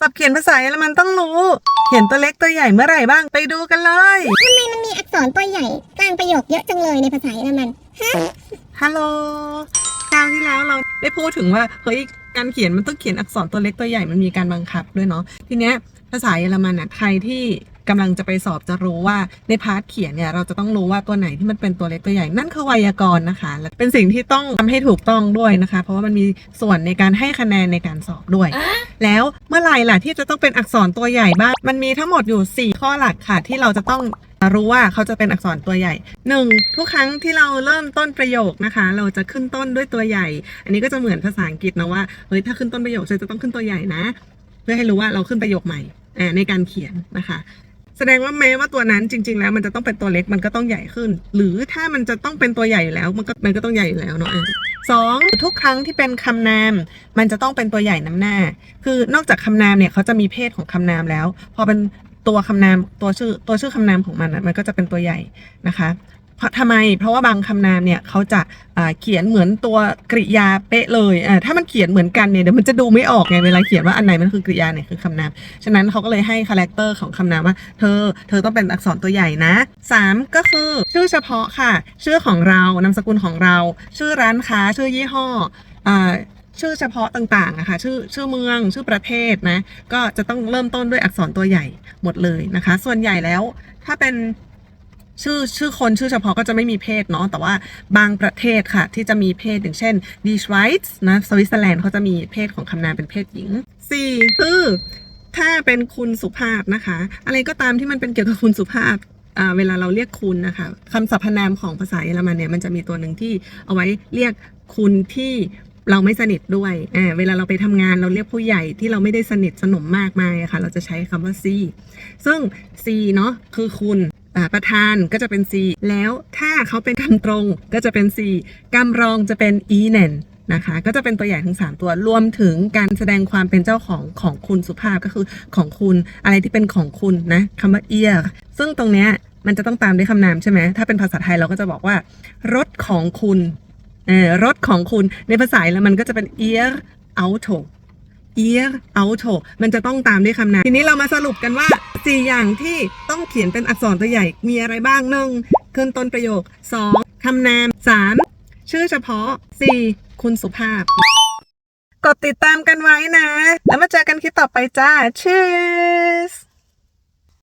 สับเขียนภาษาเยอรมันต้องรู้ เขียนตัวเล็กตัวใหญ่เมื่อไหร่บ้างไปดูกันเลยทำไมมันมีอักษรตัวใหญ่กลางประโยคเยอะจังเลยในภาษาเยอรมันฮัลโหลคราวที่แล้วเราได้พูดถึงว่าเฮ้ยการเขียนมันต้องเขียนอักษรตัวเล็กตัวใหญ่มันมีการบังคับด้วยเนาะทีเนี้ยภาษาเยอรมันอะใครที่ กำลังจะไปสอบจะรู้ว่าในพาร์ทเขียนเนี่ยเราจะต้องรู้ว่าตัวไหนที่มันเป็นตัวเล็กตัวใหญ่นั่นคือไวยากรณ์นะคะและเป็นสิ่งที่ต้องทำให้ถูกต้องด้วยนะคะ เพราะว่ามันมีส่วนในการให้คะแนนในการสอบด้วย แล้วเมื่อไหร่ล่ะที่จะต้องเป็นอักษรตัวใหญ่บ้างมันมีทั้งหมดอยู่ 4 ข้อหลักค่ะ ที่เราจะต้องรู้ว่าเขาจะเป็นอักษรตัวใหญ่ 1. ทุกครั้งที่เราเริ่มต้นประโยคนะคะ เราจะขึ้นต้นด้วยตัวใหญ่ อันนี้ก็จะเหมือนภาษาอังกฤษนะว่าเฮ้ยถ้าขึ้นต้นประโยคฉันจะต้องขึ้นตัวใหญ่นะ เพื่อให้รู้ว่าเราขึ้นประโยคใหม่อ่าในการเขียนนะคะ แสดงว่าแม้ว่าตัวนั้นจริง ๆ แล้วมันจะต้องเป็นตัวเล็กมันก็ต้องใหญ่ขึ้น หรือถ้ามันจะต้องเป็นตัวใหญ่อยู่แล้ว มันก็มันก็ต้องใหญ่อยู่แล้วเนาะสองทุกครั้งที่เป็นคำนาม มันจะต้องเป็นตัวใหญ่นำหน้า คือนอกจากคำนามเนี่ยเขาจะมีเพศของคำนามแล้ว พอเป็นตัวคำนามตัวชื่อตัวชื่อคำนามของมันอะมันก็จะเป็นตัวใหญ่นะคะ เพราะทำไม เพราะว่าบางคำนามเนี่ยเขาจะเขียนเหมือนตัวกริยาเป๊ะเลย ถ้ามันเขียนเหมือนกันเนี่ยเดี๋ยวมันจะดูไม่ออกไงเวลาเขียนว่าอันไหนมันคือกริยาไหนคือคำนาม ฉะนั้นเขาก็เลยให้คาแรคเตอร์ของคำนามว่า เธอ เธอต้องเป็นอักษรตัวใหญ่นะ 3 ก็คือชื่อเฉพาะค่ะ ชื่อของเรา นามสกุลของเรา ชื่อร้านค้า ชื่อยี่ห้อชื่อเฉพาะต่างๆอะค่ะชื่อชื่อเมืองชื่อประเทศนะ ก็จะต้องเริ่มต้นด้วยอักษรตัวใหญ่หมดเลยนะคะ ส่วนใหญ่แล้วถ้าเป็น ชื่อชื่อคนชื่อเฉพาะก็จะไม่มีเพศเนาะแต่ว่าบางประเทศค่ะ ที่จะมีเพศอย่างเช่นดีชไวส์นะสวิตเซอร์แลนด์เขาจะมีเพศของคำนามเป็นเพศหญิง 4 คือถ้าเป็นคุณสุภาพนะคะ อะไรก็ตามที่มันเป็นเกี่ยวกับคุณสุภาพเวลาเราเรียกคุณนะคะคำสรรพนามของภาษาเยอรมันเนี่ยมันจะมีตัวหนึ่งที่เอาไว้เรียกคุณที่เราไม่สนิทด้วยอ่าเวลาเราไปทำงานเราเรียกผู้ใหญ่ที่เราไม่ได้สนิทสนมมากมายะค่ะ เราจะใช้คำว่า C ซึ่ง C เนาะคือคุณ ประธานก็จะเป็น C แล้วถ้าเขาเป็นคำตรงก็จะเป็น C กำรองจะเป็น E เนนนะคะก็จะเป็นตัวใหญ่ทั้ง 3 ตัวรวมถึงการแสดงความเป็นเจ้าของของคุณสุภาพก็คือของคุณอะไรที่เป็นของคุณนะคำว่าเอียซึ่งตรงเนี้ยมันจะต้องตามด้วยคำนามใช่ไหมถ้าเป็นภาษาไทยเราก็จะบอกว่า รถของคุณเออรถของคุณในภาษาแล้วมันก็จะเป็น ear auto เอียร์เอาโถมันจะต้องตามด้วยคำนามทีนี้เรามาสรุปกันว่า 4 อย่างที่ต้องเขียนเป็นอักษรตัวใหญ่มีอะไรบ้างหนึ่งขึ้นต้นประโยค 2 คำนาม 3 ชื่อเฉพาะ 4 คุณสุภาพ กดติดตามกันไว้นะ แล้วมาเจอกันคลิปต่อไปจ้า Cheers